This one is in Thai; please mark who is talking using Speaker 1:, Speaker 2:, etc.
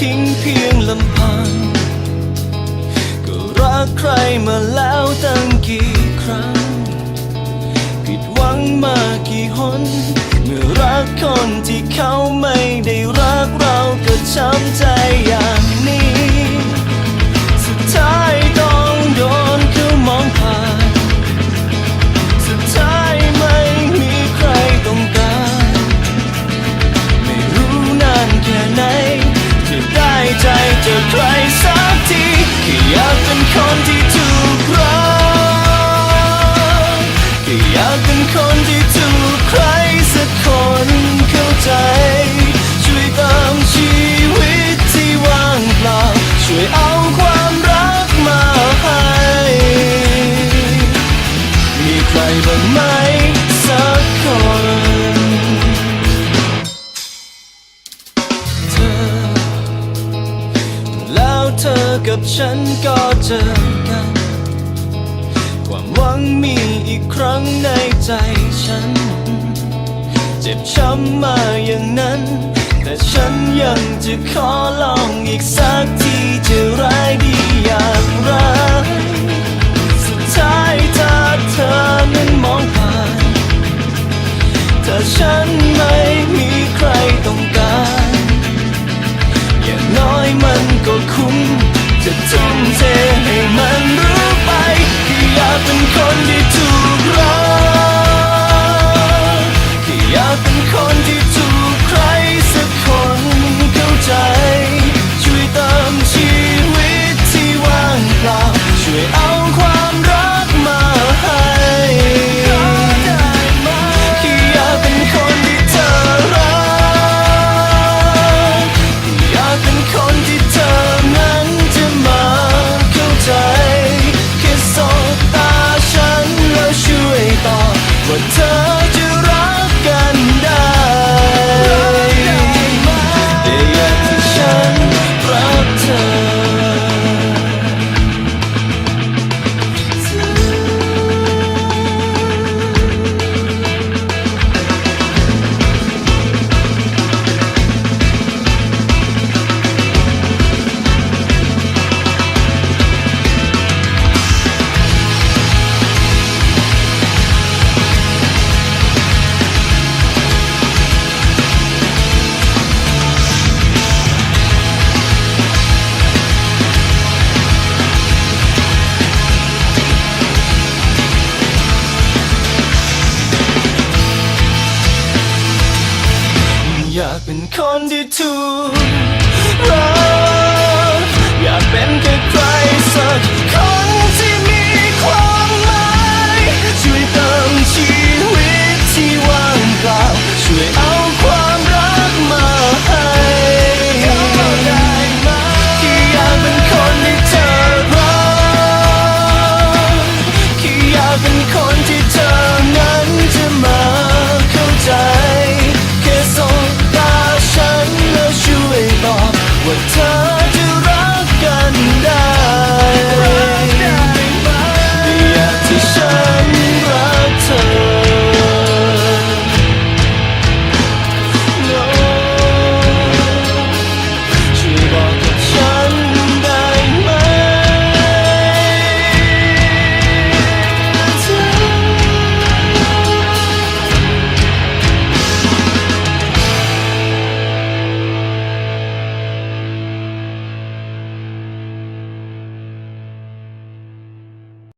Speaker 1: ทิ้งเพียงลำพัง ก็รักใครมาแล้วตั้งกี่ครั้ง ผิดหวังมากี่หน กับฉันก็เจอกัน ความหวังมีอีกครั้งในใจฉัน เจ็บช้ำมาอย่างนั้น แต่ฉันยังจะขอลองอีกสักทีจะร้ายดีอย่างไร เป็นคนที่ถูกรักอยากเป็นแค่ใครสักคนที่มีความหมายช่วยเติมชีวิตที่ว่างเปล่าช่วยเอาความรักมาให้ที่อยากเป็นคนที่เธอรักที่อยากเป็นคนที่